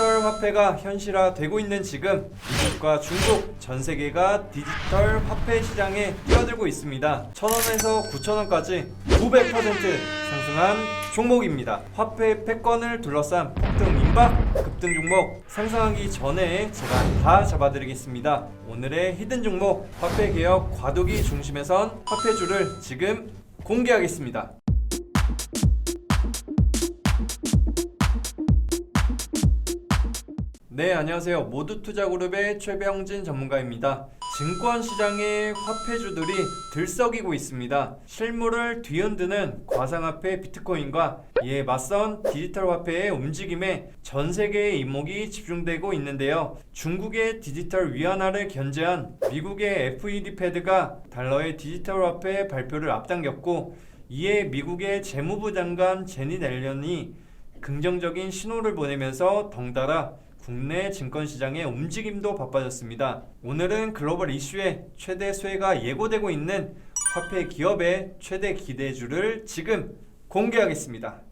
디지털 화폐가 현실화되고 있는 지금 미국과 중국 전 세계가 디지털 화폐 시장에 뛰어들고 있습니다. 1,000원에서 9,000원까지 900% 상승한 종목입니다. 화폐 패권을 둘러싼 폭등 임박 급등 종목 상승하기 전에 제가 다 잡아드리겠습니다. 오늘의 히든 종목 화폐 개혁 과도기 중심에선 화폐주를 지금 공개하겠습니다. 네, 안녕하세요. 모두투자그룹의 최병진 전문가입니다. 증권 시장의 화폐주들이 들썩이고 있습니다. 실물을 뒤흔드는 과상화폐 비트코인과 이에 맞선 디지털 화폐의 움직임에 전 세계의 이목이 집중되고 있는데요. 중국의 디지털 위안화를 견제한 미국의 FED 패드가 달러의 디지털 화폐 발표를 앞당겼고 이에 미국의 재무부 장관 제니 넬런이 긍정적인 신호를 보내면서 덩달아 국내 증권 시장의 움직임도 바빠졌습니다. 오늘은 글로벌 이슈의 최대 수혜가 예고되고 있는 화폐 기업의 최대 기대주를 지금 공개하겠습니다.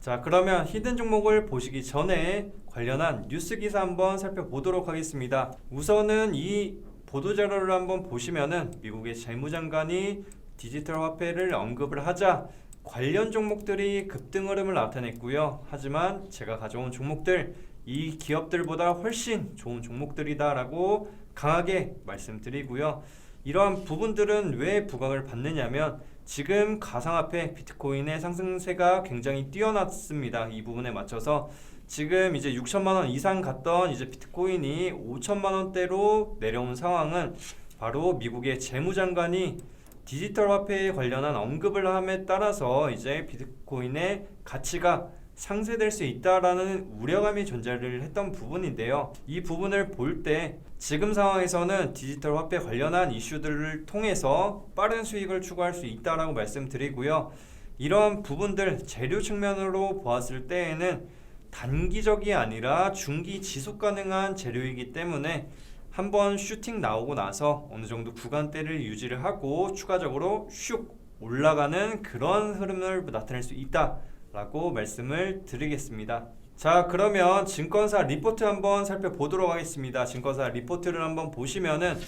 자 그러면 히든 종목을 보시기 전에 관련한 뉴스 기사 한번 살펴보도록 하겠습니다. 우선은 이 보도 자료를 한번 보시면은 미국의 재무장관이 디지털 화폐를 언급을 하자 관련 종목들이 급등 흐름을 나타냈고요. 하지만 제가 가져온 종목들 이 기업들보다 훨씬 좋은 종목들이다라고 강하게 말씀드리고요. 이러한 부분들은 왜 부각을 받느냐면 지금 가상화폐 비트코인의 상승세가 굉장히 뛰어났습니다. 이 부분에 맞춰서 지금 이제 6천만 원 이상 갔던 이제 비트코인이 5천만 원대로 내려온 상황은 바로 미국의 재무장관이 디지털 화폐에 관련한 언급을 함에 따라서 이제 비트코인의 가치가 상쇄될 수 있다라는 우려감이 존재를 했던 부분인데요. 이 부분을 볼 때 지금 상황에서는 디지털 화폐 관련한 이슈들을 통해서 빠른 수익을 추구할 수 있다라고 말씀드리고요. 이러한 부분들 재료 측면으로 보았을 때에는 단기적이 아니라 중기 지속 가능한 재료이기 때문에 한번 슈팅 나오고 나서 어느 정도 구간대를 유지를 하고 추가적으로 슉 올라가는 그런 흐름을 나타낼 수 있다라고 말씀을 드리겠습니다. 자 그러면 증권사 리포트 한번 살펴보도록 하겠습니다. 증권사 리포트를 한번 보시면은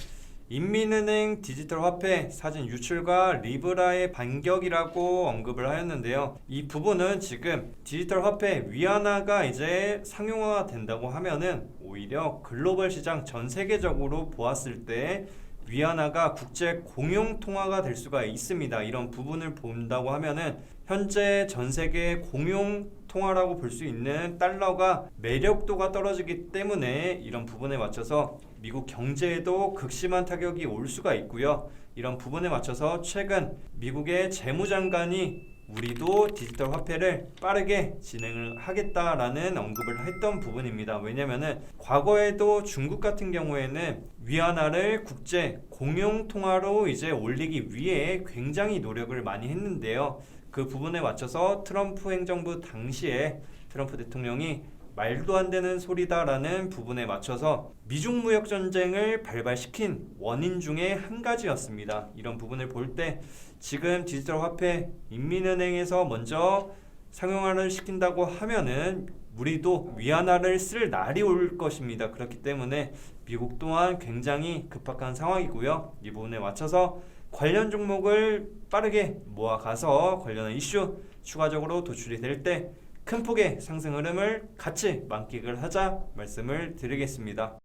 인민은행 디지털 화폐 사진 유출과 리브라의 반격이라고 언급을 하였는데요. 이 부분은 지금 디지털 화폐 위안화가 이제 상용화가 된다고 하면은 오히려 글로벌 시장 전 세계적으로 보았을 때 위안화가 국제 공용 통화가 될 수가 있습니다. 이런 부분을 본다고 하면은 현재 전 세계 공용 통화라고 볼 수 있는 달러가 매력도가 떨어지기 때문에 이런 부분에 맞춰서 미국 경제에도 극심한 타격이 올 수가 있고요. 이런 부분에 맞춰서 최근 미국의 재무장관이 우리도 디지털 화폐를 빠르게 진행을 하겠다라는 언급을 했던 부분입니다. 왜냐면은 과거에도 중국 같은 경우에는 위안화를 국제 공용 통화로 이제 올리기 위해 굉장히 노력을 많이 했는데요. 그 부분에 맞춰서 트럼프 행정부 당시에 트럼프 대통령이 말도 안 되는 소리다라는 부분에 맞춰서 미중 무역 전쟁을 발발시킨 원인 중에 한 가지였습니다. 이런 부분을 볼 때 지금 디지털 화폐 인민은행에서 먼저 상용화를 시킨다고 하면은 우리도 위안화를 쓸 날이 올 것입니다. 그렇기 때문에 미국 또한 굉장히 급박한 상황이고요. 이 부분에 맞춰서 관련 종목을 빠르게 모아가서 관련한 이슈 추가적으로 도출이 될때 큰 폭의 상승 흐름을 같이 만끽을 하자 말씀을 드리겠습니다.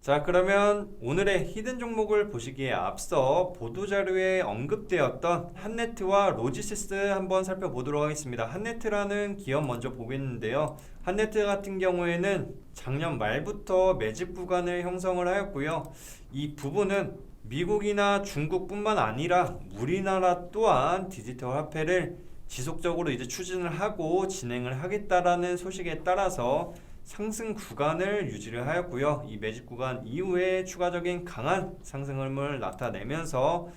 자 그러면 오늘의 히든 종목을 보시기에 앞서 보도자료에 언급되었던 한네트와 로지시스 한번 살펴보도록 하겠습니다. 한네트라는 기업 먼저 보겠는데요. 한네트 같은 경우에는 작년 말부터 매집 구간을 형성을 하였고요. 이 부분은 미국이나 중국뿐만 아니라 우리나라 또한 디지털 화폐를 지속적으로 이제 추진을 하고 진행을 하겠다라는 소식에 따라서 상승 구간을 유지를 하였고요. 이 매집 구간 이후에 추가적인 강한 상승을 나타내면서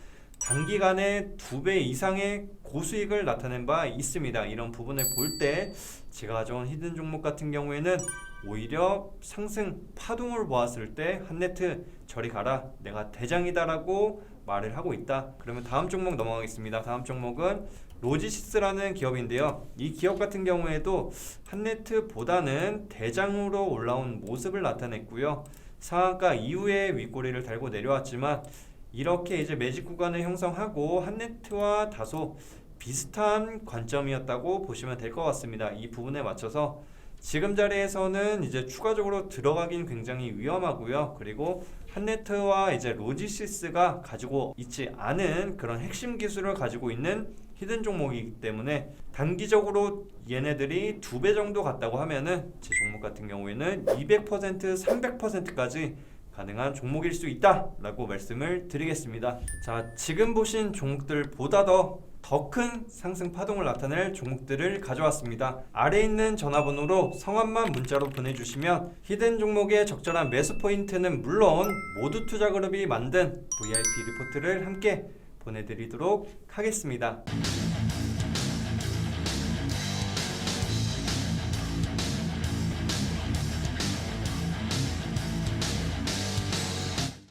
단기간에 두 배 이상의 고수익을 나타낸 바 있습니다. 이런 부분을 볼 때 제가 가져온 히든 종목 같은 경우에는 오히려 상승 파동을 보았을 때 한네트 저리 가라 내가 대장이다라고 말을 하고 있다. 그러면 다음 종목 넘어가겠습니다. 다음 종목은 로지시스라는 기업인데요. 이 기업 같은 경우에도 한네트보다는 대장으로 올라온 모습을 나타냈고요. 상한가 이후에 윗꼬리를 달고 내려왔지만 이렇게 이제 매직 구간을 형성하고 한네트와 다소 비슷한 관점이었다고 보시면 될 것 같습니다. 이 부분에 맞춰서 지금 자리에서는 이제 추가적으로 들어가긴 굉장히 위험하고요. 그리고 한네트와 이제 로지시스가 가지고 있지 않은 그런 핵심 기술을 가지고 있는 히든 종목이기 때문에 단기적으로 얘네들이 두 배 정도 갔다고 하면은 제 종목 같은 경우에는 200% 300%까지 가능한 종목일 수 있다라고 말씀을 드리겠습니다. 자, 지금 보신 종목들보다 더 더큰 상승 파동을 나타낼 종목들을 가져왔습니다. 아래 있는 전화번호로 성함만 문자로 보내주시면 히든 종목의 적절한 매수 포인트는 물론 모두 투자 그룹이 만든 VIP 리포트를 함께 보내드리도록 하겠습니다.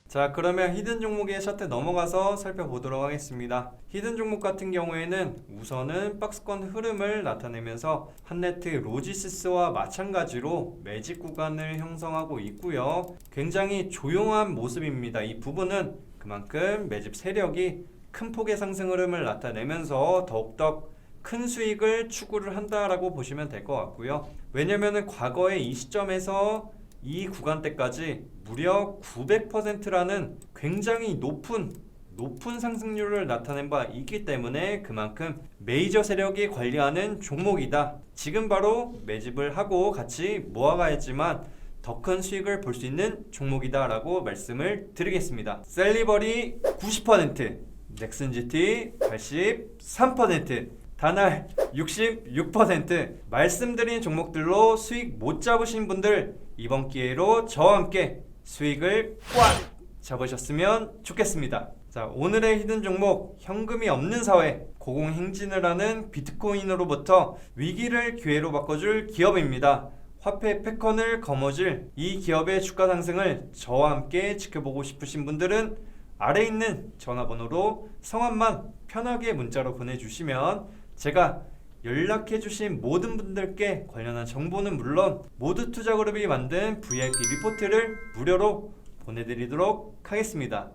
자 그러면 히든 종목의 차트 넘어가서 살펴보도록 하겠습니다. 히든 종목 같은 경우에는 우선은 박스권 흐름을 나타내면서 한네트 로지시스와 마찬가지로 매직 구간을 형성하고 있고요. 굉장히 조용한 모습입니다. 이 부분은 그만큼 매집 세력이 큰 폭의 상승 흐름을 나타내면서 더욱더 큰 수익을 추구를 한다라고 보시면 될 것 같고요. 왜냐면은 과거에 이 시점에서 이 구간대까지 무려 900%라는 굉장히 높은 높은 상승률을 나타낸 바 있기 때문에 그만큼 메이저 세력이 관리하는 종목이다. 지금 바로 매집을 하고 같이 모아가야지만 더 큰 수익을 볼 수 있는 종목이다라고 말씀을 드리겠습니다. 셀리버리 90%, 넥슨 GT 83%, 다날 66% 말씀드린 종목들로 수익 못 잡으신 분들 이번 기회로 저와 함께 수익을 꽉 잡으셨으면 좋겠습니다. 자, 오늘의 히든 종목 현금이 없는 사회 고공행진을 하는 비트코인으로부터 위기를 기회로 바꿔줄 기업입니다. 화폐 패권을 거머쥘 이 기업의 주가 상승을 저와 함께 지켜보고 싶으신 분들은 아래 있는 전화번호로 성함만 편하게 문자로 보내주시면 제가 연락해주신 모든 분들께 관련한 정보는 물론 모두 투자그룹이 만든 VIP 리포트를 무료로 보내드리도록 하겠습니다.